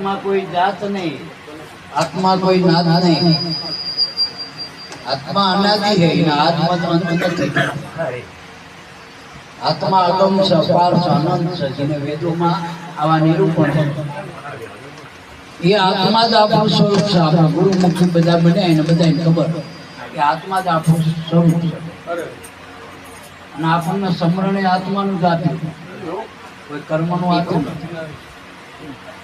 આત્મા કોઈ જાત નહીં. આત્મા કોઈ નાદ નહીં. આત્મા અનાદિ હે એના આત્મા તો અંત નથી. આત્મા અગમ છે, અપાર છે, અનંત છે, જેને વેદોમાં આવા નિરૂપણ એ આત્મા જ આપણું સ્વરૂપ છે. આપણા ગુરુમુખી બધા બન્યા એને બધાને ખબર. કે આત્મા જ આપણું સ્વરૂપ છે. અને આપણને સમરણે આત્માનું જ કોઈ કર્મનું આપ્યું નથી.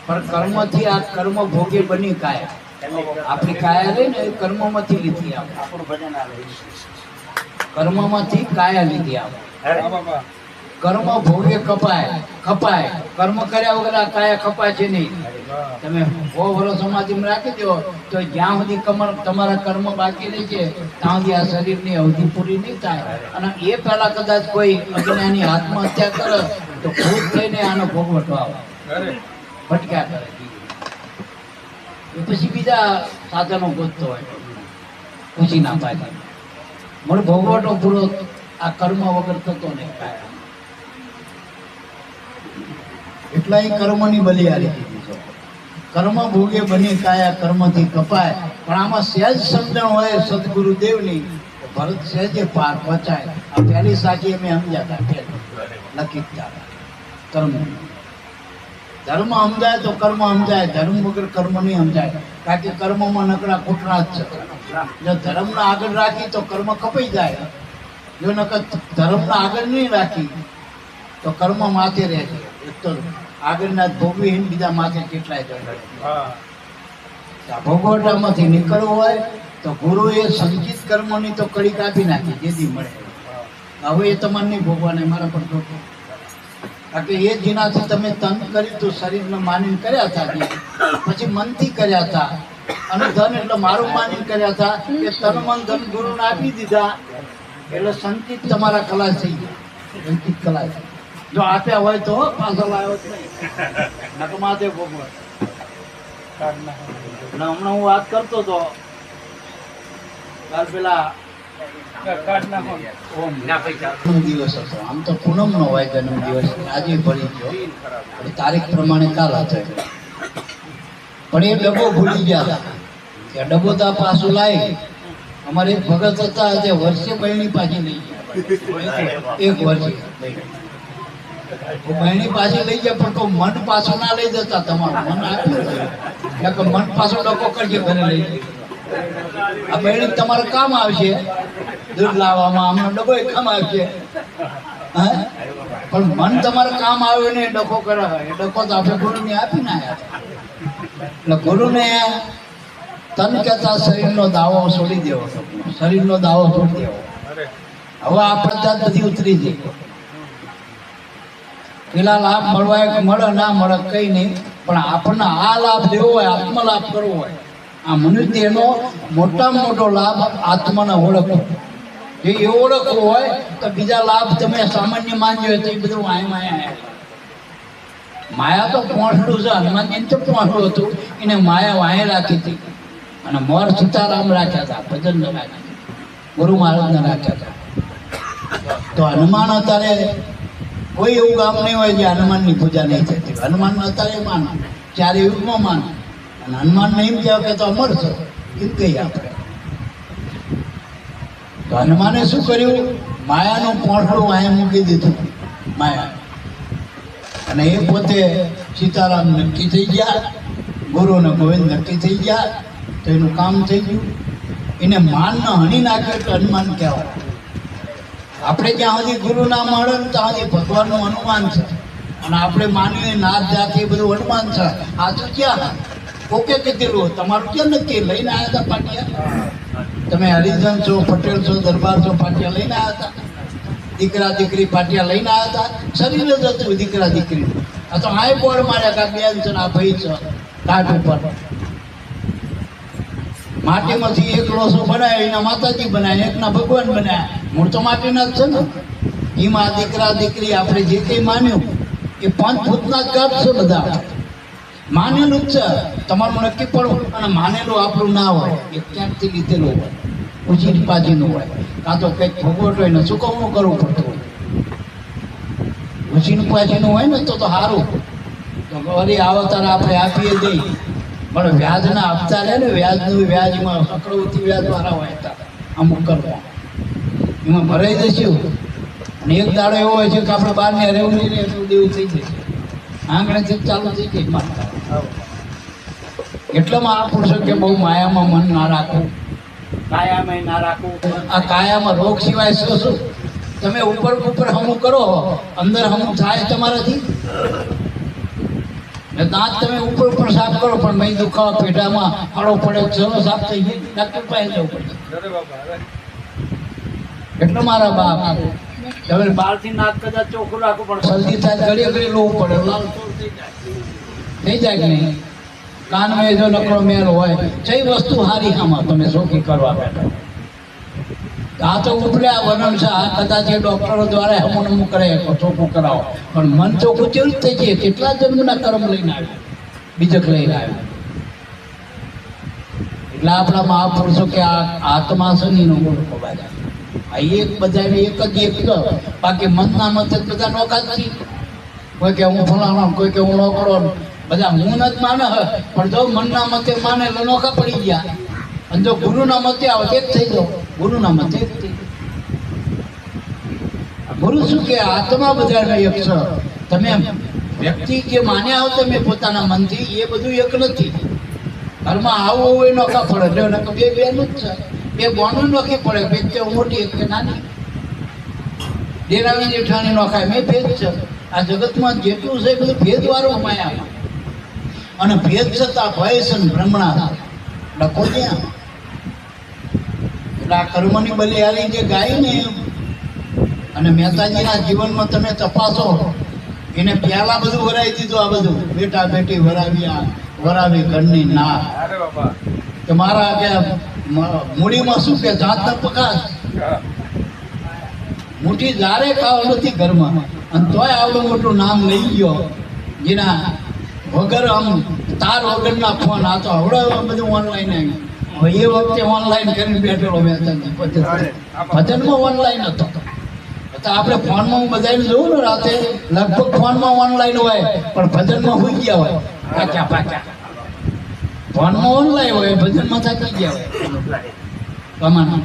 પણ કર્મથી આ કર્મ ભોગે બની કાયા. આપણી કાયા રહી ને એ કર્મમાંથી લીધી આવે કર્મમાંથી કાયા લીધી આપણે કર્મ ભોગે કપાય કપાય. કર્મ કર્યા વગર આ કાયા કપાય છે નહીં. તમે સો વર્ષ સમાધિમાં રાખી દો, તો જ્યાં સુધી કમર તમારા કર્મ બાકી રહી છે, ત્યાં સુધી આ શરીરની અવધિ પૂરી નહીં થાય. અને એ પહેલા કદાચ કોઈ અજ્ઞાની આત્મહત્યા કરે, તો ખુદ થઈને આનો ભોગવટો આવે. ભટક્યા કરે પછી બીજા સાધનો ગોતતો હોય. પૂછી ના પાય મને ભોગવટો પૂરો આ કર્મ વગર થતો કાંઈ. એટલા એ કર્મની બલિયારી કીધી છે. કર્મ ભોગે બની કાયા કર્મથી કપાય. પણ આમાં સહેજ સમજણ હોય સદગુરુદેવની ભરત સહેજે પાર પહોંચાય. આ પહેલી સાચી અમે સમજાતા પહેલી. નક્કી કર્મ. ધર્મ સમજાય તો કર્મ સમજાય ધર્મ વગર કર્મ નહીં સમજાય. કારણ કે કર્મમાં નકરા ખોટરા જ છે. જો ધર્મને આગળ રાખી તો કર્મ કપાઈ જાય. જો નકર ધર્મને આગળ નહીં રાખી તો કર્મ માથે રહે છે. એક તો આગળના ભોગવી બીજા માથે કેટલાય જણ ભોગવટામાંથી નીકળવું હોય તો ગુરુએ સંચિત કર્મોની તો કડી કાપી નાખી જેથી મળે. હવે એ તમારે નહીં ભોગવાને મારા પર કે એ જેનાથી તમે તન કર્યું તો શરીરને માનીને કર્યા હતા પછી મનથી કર્યા હતા. અને ધન એટલે મારું માનીને કર્યા હતા એ તન મન ધન ગુરુને આપી દીધા. એટલે સંકિત તમારા કલા થઈ ગયા. સંકિત કલા જો આપ્યા હોય તો પાછો લાવ્યો નકમાતે ભોગવટ અને હમણાં હું વાત કરતો હતો પેલા દિવસ હતો. આમ તો પૂનમ નો હોય જન્મ દિવસ આજે ભરી ગયો. તારીખ પ્રમાણે કાલ હતો પણ એ ડબ્બો ભૂલી ગયા. કે ડબ્બો તો પાછું લાવી અમારે એક ભગત હતા જે વર્ષે બહેણી પાછી લઈ ગયા. એક વર્ષે. બહેણી પાછી લઈ ગયા પણ તો મન પાછું ના લઈ જતા તમારું. મન આપ્યું. કે મન પાછું ડબ્બો કરજે ઘરે લઈ જઈ. આ બહેણી તમારે કામ આવશે. દૂધ લાવવામાં હમણાં ડબ્બો કામ આવશે. પણ મન તમારે કામ આવ્યું ને ડખો કરે એ ડખો તો આપણે ગુરુને આપી ના એટલે ગુરુને તન કહેતા શરીરનો દાવો છોડી દેવો. શરીરનો દાવો છોડી દેવો. હવે આ પદ્ધત બધી ઉતરી જઈ પેલા લાભ મળવા મળે, ના મળે કઈ નહીં. પણ આપણને આ લાભ લેવો હોય, આત્મલાભ કરવો હોય. આ મનુષ્ય એનો મોટામાં મોટો લાભ આત્માને ઓળખો જો એ ઓળખવો હોય, તો બીજા લાભ તમે સામાન્ય માનજો તો એ બધું વાય માયા માયા તો પોંઠડું છે હનુમાનજી તો પોંઠડું હતું, એને માયા વાય રાખી હતી. અને મોર સીતારામ રાખ્યા હતા, ભજન રાખ્યા ગુરુ મહારાજને રાખ્યા હતા. તો હનુમાન અત્યારે કોઈ એવું ગામ નહીં હોય જે હનુમાનની પૂજા નહીં થતી. હનુમાન અત્યારે માનો, ચારે યુગમાં માનો. અને હનુમાનને એમ કહેવાય કે તો અમર છો, એમ કહીએ આપણે. તો હનુમાને શું કર્યું? માયાનું પોંઠડું અહીંયા મૂકી દીધું, માયા. અને એ પોતે સીતારામ નક્કી થઈ ગયા, ગુરુ અને ગોવિંદ નક્કી થઈ ગયા, તો એનું કામ થઈ ગયું. એને માનને હણી નાખ્યો તો હનુમાન કહેવાય. આપણે જ્યાં સુધી ગુરુ ના મળે ને ત્યાં સુધી ભગવાનનું હનુમાન છે. અને આપણે માનીએ નાથ જાતિ બધું હનુમાન છે. આ તો ક્યાં? ઓકે કીધેલું તમારું કેમ નક્કી લઈને આવ્યા હતા પાટિયા? તમે હરિજન છો, પટેલ છો, દરબાર છો, પાટિયા લઈને આવ્યા હતા. દીકરા, દીકરી પાટિયા લઈને આવ્યા હતા. શરીર જ હતું દીકરા, દીકરી. આ તો હાઈ બોર્ડ માર્યા કા બેન છે આ ભાઈ છે. ઘાટ ઉપર. માટીમાંથી એક લોસો બનાવ્યો એના માતાજી બનાવ્યા એકના ભગવાન બનાવ્યા મૂળ તો માટીના જ છે ને. એમાં દીકરા, દીકરી આપણે જે કંઈ માન્યું, એ પાંચ ભૂતના જ છે બધા. માનેલું જ છે. તમારું નક્કી પડવું અને માનેલું આપણું ના હોય, એ ક્યાંકથી લીધેલું હોય ઉચી પાજીનું હોય. કાં તો કંઈક ભોગવટ હોય ને ચૂકવણું કરવું પડતું હોય? ઉચીનું પાજીનું હોય ને તો તો સારું તો વળી આવતાર આપણે આપીએ દઈ પણ વ્યાજના આપતા રહે ને, વ્યાજનું વ્યાજમાં ચક્રવૃત્તિ વ્યાજ વાળા હોય હતા અમુક કરવા એમાં ભરાઈ જશું અને એક દાડો એવો હોય છે કે આપણે બહારને રહેવું નહીં રહેવું દેવું થઈ જશે. આંગણેથી ચાલુ થઈ ગઈ માતા એટલામાં આ પુરુષો કે બહુ માયામાં મન ના રાખવું. કાયામાં ના રાખવું. આ કાયામાં રોગ સિવાય શું શું? તમે ઉપર ઉપર હમું કરો અંદર હમું થાય તમારાથી. દાંત તમે ઉપર ઉપર સાફ કરો પણ મેં દુખાવા પેટામાં આડો પડે ચલો સાફ થઈ ગઈ ડાક્ટર પાસે જવું પડે. એટલો મારા બાપ. તમે બહારથી નાક કદાચ ચોખ્ખું રાખવું પણ જલ્દી થાય ઘડી ઘડી લોવું પડે. લાલ થઈ જાય થઈ જાય કે નહીં? કાનમાં જો નકરો મેળ હોય છે વસ્તુ હારી આમાં, તમે શોખી કરવા બેઠા. આ તો ઉપડ્યા વર્ણન છે, આ કદાચ એ ડોક્ટરો દ્વારા હમું નમું કરે ચોખ્ખું કરાવો. પણ મન ચોખ્ખું કેવી થઈ જાય કેટલા જન્મના કર્મ લઈને આવ્યો? બીજક લઈને આવ્યો. એટલે આપણા મહાપુરુષો કે આ આત્મા શનિનો ઓળખો બાજા આ એક બધાને એક જ એક બાકી મનના મતે બધા નોખા નથી કોઈ કે હું ફલાણો, કોઈ કે હું નોકરો બધા હું નથી માને પણ જો મનના મતે માને લનોખા નોખા પડી ગયા. અને જો ગુરુના મતે આવે તો થઈ જાઓ ગુરુના મતે ગુરુ શું કે? આત્મા બધાને એક છે. તમે વ્યક્તિ જે માન્યા હો તમે પોતાના મનથી, એ બધું એક નથી. ઘરમાં આવું હોય નોખા પડે. એટલે બે બેનું જ છે. બે બોનું નોખી પડે. બે તે મોટી એક કે નાની. દેરાણી જેઠાણી નોખાય. મેં ભેદ છે. આ જગતમાં જેટલું છે બધું ભેદવાળું માયામાં અને ભેદ છતાં ભય છે ને ભ્રમણા. ડકો ત્યાં એટલે આ કર્મની બલિહારી જે ગાય ને અને મહેતાજીના જીવનમાં તમે તપાસો એને પ્યાલા બધું વરાવી દીધું આ બધું. બેટા બેટી વરાવ્યા વરાવી ઘરની ના કે મારા કે મૂડીમાં શું કે જાતનો પકાશ મુઠ્ઠી જારે ખાવ નથી ઘરમાં. અને તોય આવડું મોટું નામ લઈ ગયો. જેના વગર આમ તાર વગરના ફોન આ તો હવે બધું ઓનલાઈન આવ્યું એ વખતે ઓનલાઈન કરીને બેઠેલો ભજન ભજનમાં ઓનલાઈન હતો. તો આપણે ફોનમાં હું બધાને જોઉં ને રાતે લગભગ ફોનમાં ઓનલાઈન હોય પણ ભજનમાં હોઈ ગયા હોય. પાક્યા પાક્યા ફોનમાં ઓનલાઈન હોય ભજનમાં થાકી ગયા હોય. કમાના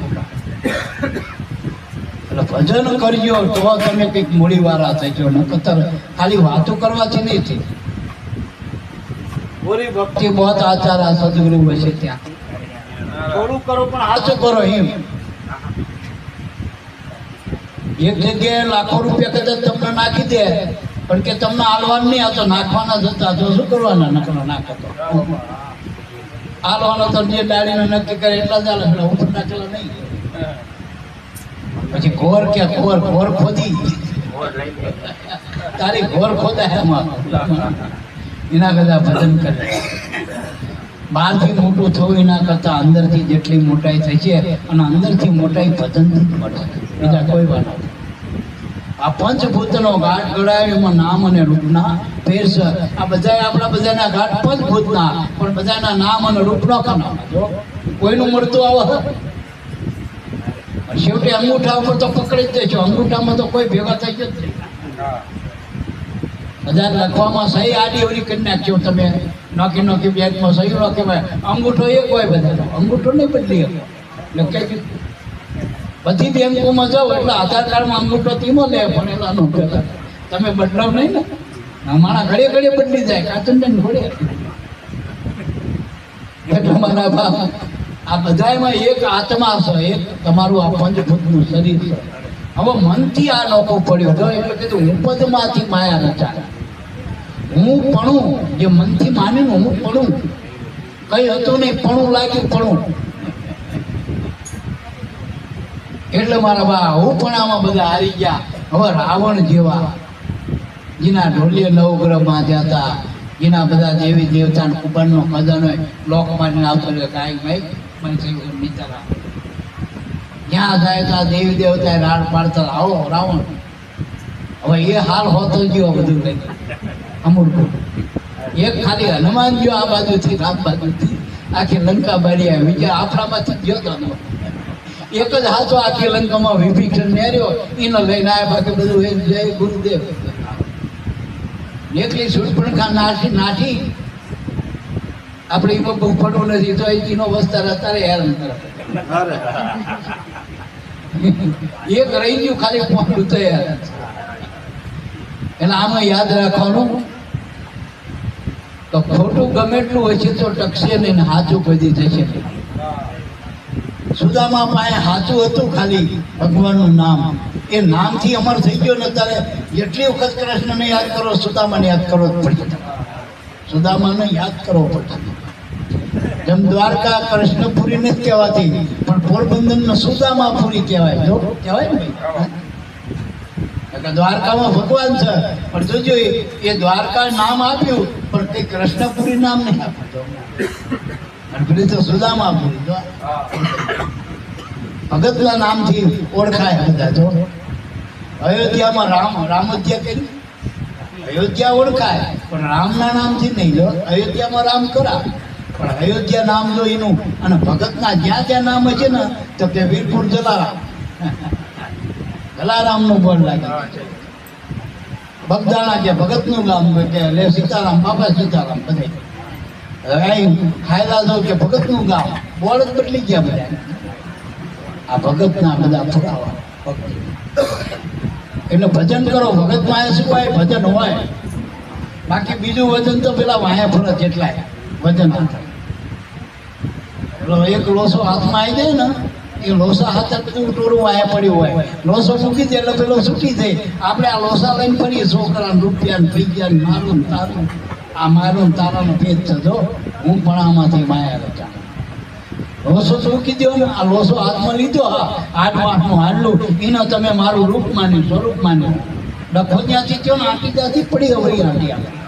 એટલે ભજન કરજો તો તમે કંઈક મૂડી વાળા ગયો નકર ખાલી વાતો કરવાથી નહીં થઈ ભક્તિ. કે બહુ આચાર આ સદગુરુ હશે ત્યાં. થોડું કરો પણ સાચું કરો એમ. એક જગ્યાએ લાખો રૂપિયા કદાચ તમને નાખી દે પણ કે તમને હાલવાનું નહીં આ તો નાખવાના જ હતા. તો શું કરવાના? નકરો નાખો તો હાલવાનો તો જે ડાળીને નક્કી કરે એટલા જ હાલે એટલે ઉપર નાખેલા નહીં. પછી ઘોર કે ઘોર ઘોર ખોદી. તારી ઘોર ખોદાય એમાં. એના કરતા ભજન કરે. બહારથી મોટું થવું એના કરતા અંદરથી જેટલી મોટાઈ થઈ છે અને અંદરથી મોટાઈ ભજનથી જ મળે. બીજા કોઈ વાત આ પંચભૂતનો ઘાટ ગળાયો એમાં નામ અને રૂપના ફેર આ બધા આપણા બધાના ઘાટ પંચભૂતના, પણ બધાના નામ અને રૂપનો કના? જો, કોઈનું મળતું આવે. છેવટે અંગૂઠા ઉપર તો પકડી જ દેજો. અંગૂઠામાં તો કોઈ ભેગા થઈ જ નહીં. બધા લખવામાં સહી આડી ઓલી કરી નાખજો તમે. નોકી નોકી બેગમાં સહી ન કહેવાય. અંગૂઠો એક હોય બધાનો. અંગૂઠો નહીં બદલી શકો. એટલે કઈ બધી બેંકોમાં જાઓ એટલે આધાર કાર્ડમાં અંગૂઠો ધીમો લે ભણેલા નો તમે બદલાવ નહીં ને? અમારા ઘડે ઘડે બદલી જાય. કાચંદન ઘોડે. એટલે મારા બાપ આ બધામાં એક આત્મા છે. એક તમારું આ પંચભૂતનું શરીર છે. હવે મનથી આ લોકો પડ્યો. તો એટલે કીધું હું પદમાંથી માયા રચાય હું પણું, જે મનથી માન્યું હું પણું. કઈ હતું નહીં, પણું લાગ્યું, પણું. એટલે મારા બા, હું પણ આમાં બધા હારી ગયા. હવે રાવણ જેવા, જેના ઢોલીએ નવગ્રહમાં જતા જેના બધા દેવી દેવતા કુબરનો ખજાનો લોક મારીને આવતો રહ્યો. કાંઈ ભાઈ મને થયું બિચારા જ્યાં જાય ત્યાં દેવી દેવતા રાડ પાડતા, આવો, રાવણ. હવે એ હાલ હોતો ગયો બધું લઈ અમૂર્ખું એક ખાલી હનુમાન ગયો આ બાજુથી રામ બાજુથી. આખી લંકા બારી આવી. વિચાર આપણામાંથી ગયો તો. એક જ હાથો આખી લંકામાં વિભીષણ નેર્યો, એને લઈને આવ્યા બાકી બધું જય ગુરુદેવ. એકલી સુરપણખા નાસી નાઠી. આપણે એમાં બહુ પડવું નથી, તો એનો વસ્તાર અત્યારે હેરાન કરે. એક રહી ગયું ખાલી પોતું તૈયાર. એટલે આમાં યાદ રાખવાનું તો ખોટું ગમે એટલું હોય છે તો ટકશે નહીં સાચું થશે નહીં. સુદામા પાસે સાચું હતું ખાલી ભગવાનનું નામ. એ નામથી અમર થઈ ગયો ને ત્યારે એટલી વખત કૃષ્ણને યાદ કરો, સુદામાને યાદ કરવો જ પડશે સુદામાને યાદ કરવો પડશે જેમ દ્વારકા કૃષ્ણપુરી નથી કહેવાતી પણ પોરબંદરનો સુદામાપુરી કહેવાય. જો, કહેવાય ને દ્વારકામાં ભગવાન છે. પણ જોજો, એ- દ્વારકા નામ આપ્યું, પણ તે કૃષ્ણપુરી નામ નહીં આપ્યું. પેલી તો સુદામાપુરી ભગતના નામથી ઓળખાય બધા, જો. અયોધ્યામાં રામ, રામોધ્યા કરી. અયોધ્યા ઓળખાય, પણ રામના નામથી નહીં, જો. અયોધ્યામાં રામ કરા પણ અયોધ્યા નામ જો એનું અને ભગતના જ્યાં જ્યાં નામ છે ને, તો કે વીરપુર જલારામ. જલારામનું બળ લાગે. બગદાણા કે ભગતનું ગામ કે લે સીતારામ, બાપા સીતારામ બધે. ખાયલા જો કે ભગતનું ગામ. બોર્ડ જ બદલી ગયા બધા. આ ભગતના બધા ફુરાવા એટલે ભજન કરો ભગતમાં શું હોય ભજન હોય. બાકી બીજું વજન તો પેલા વાયા ફરત જેટલાય. વજન હાથે. પેલો એક લોસો હાથમાં આવી જાય ને, એ લોસા હાથે બધું ટોરું વાયા પડ્યું હોય. લોસો મૂકી દે એટલે પેલો છૂટી જાય. આપણે આ લોસા લઈને ફરીએ છોકરા રૂપિયા થઈ ગયા મારું ને તારું. આ મારું ને તારાનો ભેદ થતો હું પણ આમાંથી માયા રચા લોસો ચૂકી દો ને, આ લોસો હાથમાં લીધો. હા આઠ આઠનું હાડલું. એનો તમે મારું રૂપ માન્યું સ્વરૂપ માન્યું ડખો ત્યાંથી થયો ને આટી ત્યાંથી પડી વળી આટી આપણે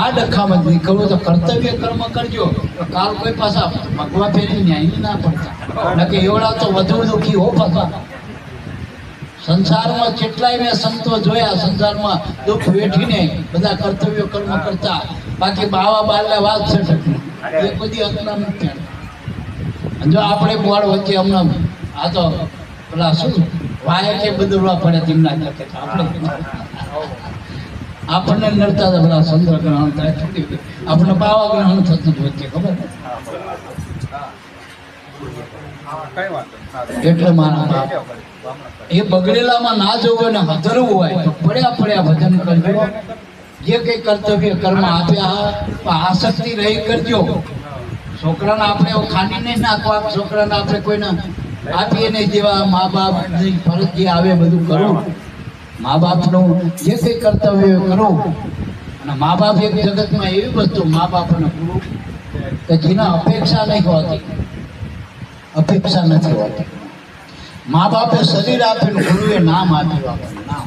આ ડખામાં જ નીકળવું તો કર્તવ્ય કર્મ કરજો. કાલ કોઈ પાછા ભગવા ફેરી ન્યાય ના પડતા. નકે એવડા તો વધુ દુઃખી હો પાછા સંસારમાં કેટલાય મેં સંતો જોયા, સંસારમાં દુઃખ વેઠીને બધા કર્તવ્ય કર્મ કરતા. બાકી બાવા બારલે વાત છે એ બધી અકલા નથી જો આપણે બોળ વચ્ચે હમણાં, આ તો પેલા શું, વાયકે બદલવા પડે તેમના આપણે આપણને નડતા હતા બધા ચંદ્ર ગ્રહણ થાય થોડી આપણને પાવા ગ્રહણ થતું વચ્ચે ખબર? એટલે મારા એ બગડેલામાં ના જવું ને હધરવું હોય તો પડ્યા પડ્યા ભજન કરજો. જે કઈ કર્તવ્ય કર્મ આપ્યા તો આસક્તિ રહી કરજો. છોકરાને આપણે ખાની નહીં નાખવા છોકરાને આપણે કોઈને આપીએ નહીં જેવા મા બાપ ફરજ જે આવે બધું કરવું. મા બાપનું જે તે કર્તવ્ય કરો. અને મા બાપ એક જગતમાં એવી વસ્તુ મા બાપને પૂરું કે જેના અપેક્ષા નહીં હોતી. અપેક્ષા નથી હોતી. મા બાપે શરીર આપ્યું ગુરુએ નામ આપ્યું આપણને નામ.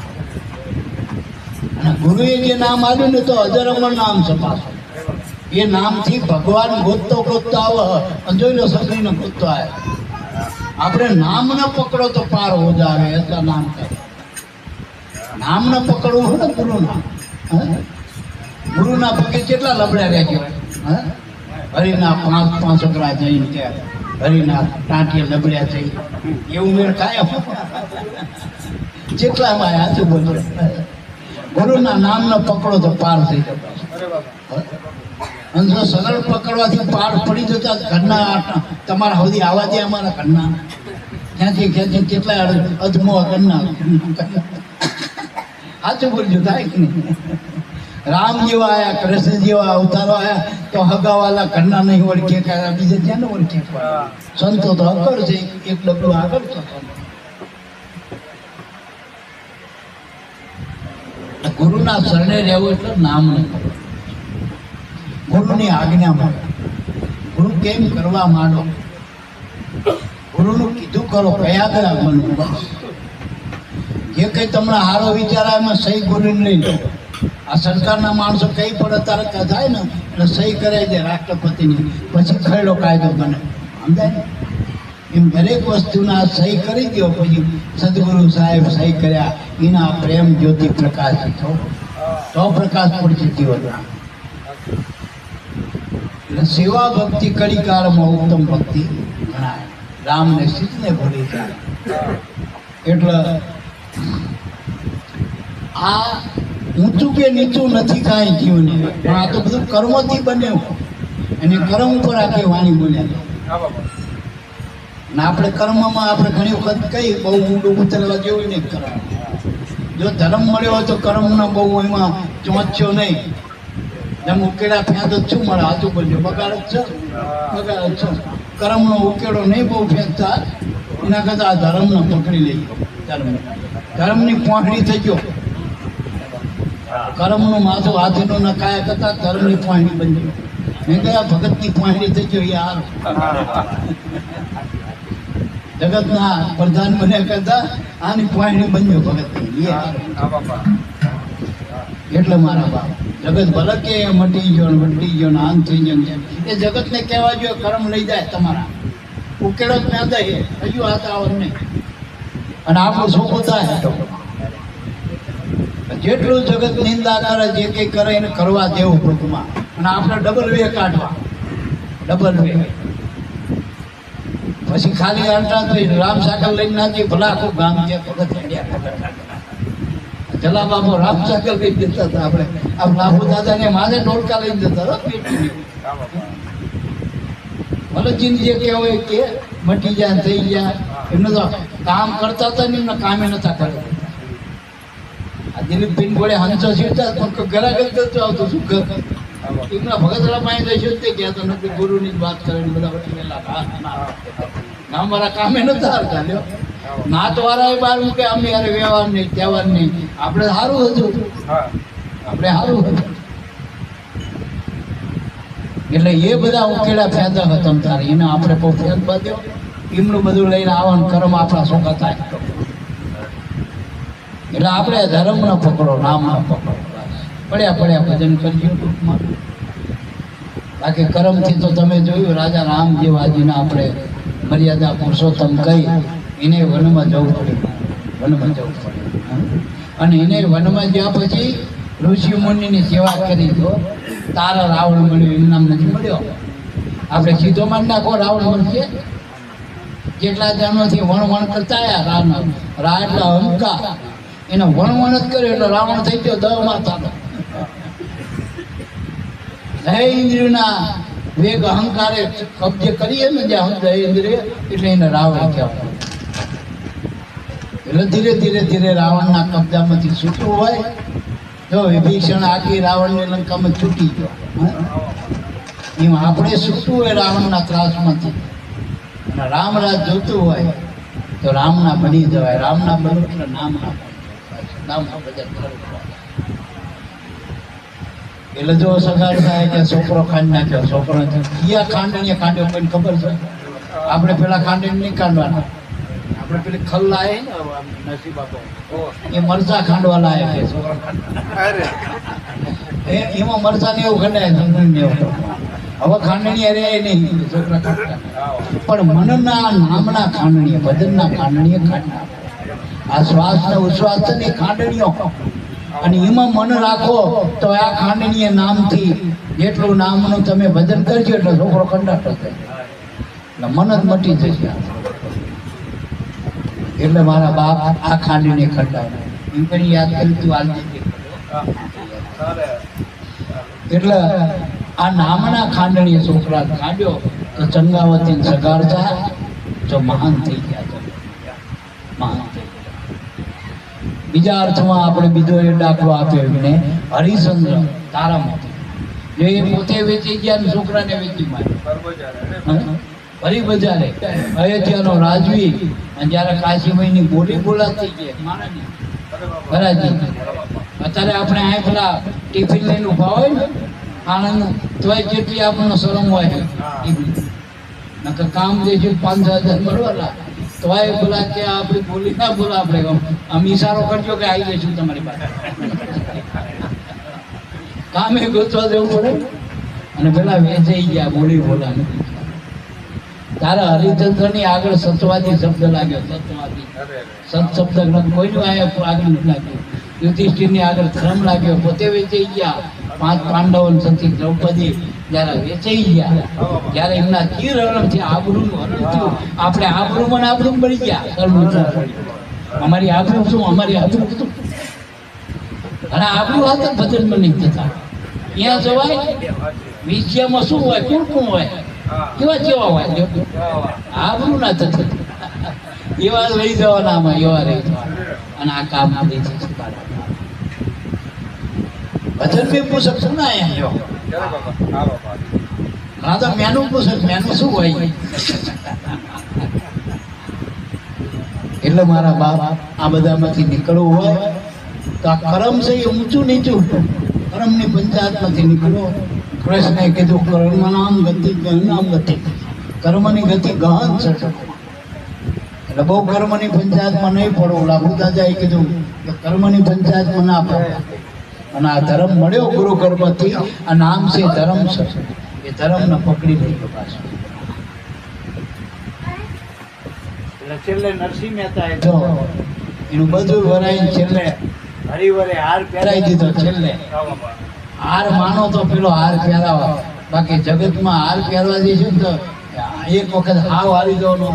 અને ગુરુએ જે નામ આપ્યું ને તો અજર અમર નામ સપાસો એ નામથી ભગવાન ગોતતો ગોતતો આવે અને જોઈ લો સગડીને ગોતતો આવે. આપણે નામ ન પકડો તો પાર હો જાવે, એટલા નામ કહે નામ ન પકડવું હોય ને ગુરુના? ગુરુના પગે કેટલા લબડ્યા કહેવાય? હે? હરિના પાંચ પાંચ અકરા જઈને ત્યાં હરિના ટાંટીએ લબડ્યા થઈ એવું મેળ કાયમ જેટલામાં હાથું બોલજો ગુરુના નામ ન પકડો તો પાર થઈ જતો અને જો સરળ પકડવાથી પાર પડી જતા ઘરના તમારા સુધી આવવા દે અમારા ઘરના. ક્યાંથી ક્યાંથી કેટલા અધમો ઘરના. સાચું બોલજો થાય કે નહીં રામ જેવા આયા કૃષ્ણ જેવા અવતારો આયા તો હગાવાલા ઘરના નહીં ઓળખે કે બીજે ક્યાં ન ઓળખે સંતો તો અકળ છે એક ડગલું આગળ છે ગુરુના શરણે રહેવું એટલે નામ નહીં ગુરુની આજ્ઞા મળે ગુરુ કેમ કરવા માંડો? ગુરુનું કીધું કરો પ્રયાગરાજ બનવું બસ. જે કંઈ તમને સારો વિચાર આવે એમાં સહી ગુરુને લઈ લો. આ સરકારના માણસો કઈ તારે કાં થાય ને, એટલે સહી કરાવી દે રાષ્ટ્રપતિની. પછી ખરડો કાયદો બને. સમજાય? એમ દરેક વસ્તુના સહી કરી દો પછી સદગુરુ સાહેબ સહી કર્યા. એના પ્રેમ જ્યોતિ પ્રકાશ થો તો પ્રકાશ પડશે જીવનમાં. એટલે સેવા ભક્તિ કડીકારમાં ઉત્તમ ભક્તિ ગણાય. રામને સીધને ભૂલી જાય. એટલે આ ઊંચું કે નીચું નથી કાંઈ જીવને. પણ આ તો બધું કર્મથી બન્યું અને કર્મ ઉપર આખી વાણી બોલ્યા ને આપણે કર્મમાં આપણે ઘણી વખત કઈ બહુ ઊંડું ઉતરવા જેવું નહીં કરવા જો ધર્મ મળ્યો હોય તો કર્મનો બહુ એમાં ચોંચ્યો નહીં. જેમ ઉકેડા જ શું મળે હાથું બોલ્યો બગાડ જ છે? બગાડ છે. કર્મનો ઉકેડો નહીં બહુ ફેંકતા. એના કરતાં આ ધર્મને પકડી લઈએ. ધર્મ ધર્મની પોંખડી થઈ ગયો. કર્મનું માથું હાથીનું નખાયા કરતા ધર્મની પોંખડી બની મેં કયા ભગતની પોંખડી થઈ ગયો યાર જગતના પ્રધાન બન્યા કરતા આની પોઈન્ટ બન્યો ભગત એટલે મારા બાપ, જગત ભલે કે મટી ગયો ને મટી ગયો ને આમ થઈ ગયો એ જગતને કહેવા જોઈએ કર્મ લઈ જાય તમારા. ઉકેલો જ ના દે હજુ હાથ આવત નહીં. અને આપણું શું થાય જેટલું જગત નિંદા કરે જે કંઈ કરે એને કરવા દેવું ટૂંકમાં. અને આપણે ડબલ વે કાઢવા. ડબલ વે પછી ખાલી અંટા તો રામ સાકર લઈને નાખી ભલા આખું ગામ છે ભગત જલા બાબો રામ સાકર લઈ જતા હતા આપણે. આમ લાભુ દાદા ને માથે ઢોલકા લઈને જતા હતા ભલે જિંદગી કે હોય કે મટી જાય થઈ જાય. એમને તો કામ કરતા હતા ને એમને કામે નતા કરતા. આ દિલીપભાઈ ગોળે હંચો સીડતા પણ ગરાગર કરતો આવતો શું એમના ભગતરા પાસે જઈશું જ તે ગયા તો નથી ગુરુની વાત કરીને બધા હા, ના. મારા કામે નતા આવતા લ્યો. નાત વાળા એ બાર કે અમે યાર વ્યવહાર નહીં તહેવાર નહીં. આપણે સારું હતું. આપણે સારું હતું. એટલે એ બધા ઉકેલા ફેદા હતા તારે એને આપણે બહુ ફેદ બાંધ્યો એમનું બધું લઈને આવવાનું કર્મ આપણા સોખા થાય. એટલે આપણે ધર્મ ન પકડો, નામ ન પકડો. પડ્યા પડ્યા ભજન કરજો ટૂંકમાં. બાકી કર્મથી તો તમે જોયું, રાજા રામ જેવાજીના આપણે મર્યાદા પુરુષોત્તમ કહી, એને વનમાં જવું પડ્યું. વનમાં જવું પડ્યું. અને એને વનમાં ગયા પછી ઋષિ મુનિની સેવા કરી તો તારા રાવણ મળ્યો એમ નામ નથી મળ્યો. આપણે સીધો માન નાખો, રાવણ મળશે. જેટલા જણોથી વણ વણ કરતા આવ્યા રામ રા એટલે હંકા એને વણ જ કર્યો એટલે રાવણ થઈ ગયો દહ માતાનો. હે ઇન્દ્રિયના વેગ અહંકારે કબજે કરીએ ને જે અહંકાર ઇન્દ્રિય, એટલે એને રાવણ કહેવાય. એટલે ધીરે ધીરે ધીરે રાવણના કબજામાંથી છૂટવું હોય જો વિભીષણ આખી રાવણની લંકામાં છૂટી ગયો? એમ આપણે છૂટવું હોય રાવણના ત્રાસમાંથી. અને રામ રાજ જોતું હોય તો રામના બની જવાય. રામના બનવું એટલે નામના નામના ભજન કરવું એટલે જો સગાડ થાય કે છોકરો ખાંડ નાખ્યો, છોકરો ક્યાં ખાંડણીએ કાંડ્યો કોઈને ખબર છે? આપણે પેલા ખાંડણી નહીં કાઢવાના આપણે પેલી ખલ લાય નસીબ આપો. એ મરચા ખાંડવા લાય છોકરો એ એમાં મરચા ને એવું ખંડાય હવે ખાંડણી અરે એ નહીં પણ મનના નામના ખાંડણીએ ભજનના ખાંડણીએ ખાંડના આ શ્વાસ ને ઉશ્વાસ છે ને ખાંડણીઓ. અને એમાં મન રાખો તો આ ખાંડણીએ નામથી જેટલું નામનું તમે ભજન કરજો એટલે છોકરો કંડાટો થાય. એટલે મન જ મટી જશે એટલે મારા બાપ આ ખાંડણીને ખંડાવે એમ કરી યાદ કરી તું આલ અરે એટલે આ નામના ખાંડણીએ છોકરા ખાંડ્યો તો ચંગાવતી સગાડતા તો મહાન થઈ ગયા તો. મહાન. બીજા અર્થમાં આપણે બીજો એ દાખલો આપ્યો એમને, હરિચંદ્ર તારામતી જે પોતે વેચી ગયા ને છોકરાને વેચી માર્યો ફરી બજારે અયોધ્યાનો રાજવી અને જ્યારે કાશીભાઈની બોલી બોલાતી ગઈ માણસની ભરાજી અત્યારે આપણે આ પેલા ટિફિન લઈને ઊભા હોય આનંદ તોય જેટલી આપણને શરમ હોય નકર કામ દેજો પાંચ હજાર મળવાના તોય બોલા કે આપણે બોલી ના બોલા આપણે આમ ઈશારો કરજો કે આવી જઈશું તમારી પાસે. કામે ગોતવા દેવું પડે. અને પેલા વેચાઈ ગયા બોલી બોલા તારા હરિચંદ્રની આગળ સત્વાદી શબ્દ લાગ્યો સત્વાદી. સત શબ્દ કોઈનું આગળ લાગ્યું. યુધિષ્ઠિરની આગળ ધર્મ લાગ્યો, પોતે વેચાઈ ગયા. પાંચ પાંડવો સતી દ્રૌપદી જ્યારે વેચાઈ ગયા, ત્યારે એમના ચીર હરણથી આબરૂનું હરણ આપણે આબરૂ ને આબરૂ બળી ગયા. અમારી આબરૂ શું? અમારી આબરૂ હતું અને આબરૂ જ ભજનમાં નહીં થતા. ત્યાં જવાય વિષયમાં શું હોય? કોણ કોણ હોય? કેવા કેવા હોય. આબરૂ ના થતું. એવા લઈ જવાના આમાં, એવા રહી જવાના. અને આ કામ આપણે છે. ભજન પુસ્તક શું ના એમ હા તો મેનું પુસ્તક મેનું શું હોય? એટલે મારા બાપ આ બધામાંથી નીકળવું હોય તો આ કરમ છે એ ઊંચું નીચું. કરમની પંચાયતમાંથી નીકળો. કૃષ્ણએ કીધું કર્મ નામ ગતિ નામ ગતિ. કર્મની ગતિ ગહન છે. એટલે બહુ કર્મની પંચાયતમાં નહીં પડો. ઓલા એ કીધું કે કર્મની પંચાયતમાં ના પડો. અને આ ધર્મ મળ્યો ગુરુ કર્મથી આ નામ છે ધર્મ છે એ ધર્મને પકડી લઈ પાછું. એટલે છેલ્લે નરસિંહ મહેતા જો એનું બધું વરાઈને છેલ્લે હરિવરે હાર પહેરાઈ દીધો છેલ્લે. હાર માનો તો પેલો હાર પહેરાવા. બાકી જગતમાં હાર પહેરવા જે તો એક વખત હાવ હારી જવાનો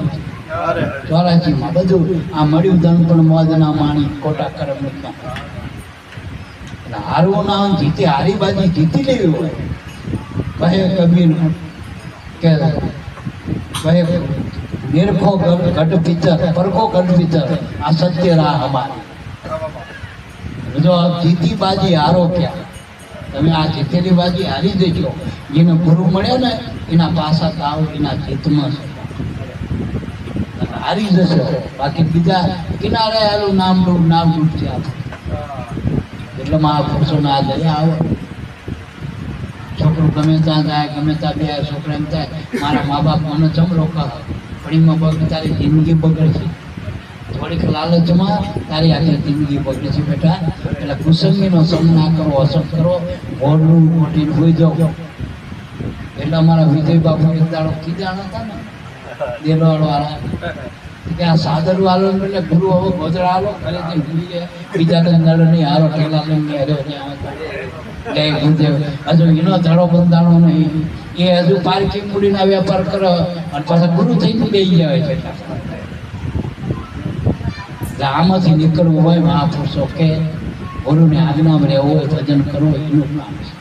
ચોરાસીમાં બધું આ મળ્યું ધન પણ મોદના માણી ખોટા કરમ હારવું ના જીતે, હારી બાજી જીતી લેવી હોય. કહે કબીર કે કહે નિરખો ગઢ ગઢ પરખો ગઢ પિત્તર આ સત્ય રાહ અમારી. જો જીતી બાજી હારો ક્યાં? તમે આ જીતેલી બાજી હારી દેજો. જેને ગુરુ મળ્યો ને, એના પાસા તાવ, એના જીતમાં છે. હારી જશે. બાકી બીજા કિનારે આલું નામ રૂપ નામ રૂપ છે આ. એટલે મહાપુરુષોના આ દયા આવે. છોકરું ગમે ત્યાં જાય, ગમે ત્યાં બે છોકરા એમ થાય, મારા મા બાપ મને જમ રોકા પણ એમાં બગ તારી જિંદગી બગડે છે થોડીક લાલચમાં તારી આખી જિંદગી બગડે છે બેટા. એટલે કુસંગીનો સમ ના કરો, અસર કરો. ભોળનું મોટી હોઈ જાઓ. એટલે અમારા વિજય બાપુ એક દાડો કીધા હતા ને? દેલવાળો. વાળા કે આ ગુરુ હવે ગોધરા આલો બીજા કઈ દાડો નહીં હારો ઠેલા જય બંધાણો નહીં. એ હજુ પાર્કિંગ મૂડીના વેપાર કરો, અને પાછા ગુરુ થઈને ગયા હોય છે. આમાંથી નીકળવું હોય, મહાપુરુષો કે ગુરુની આજ્ઞામાં રહેવું હોય, ભજન કરવું એનું કામ છે.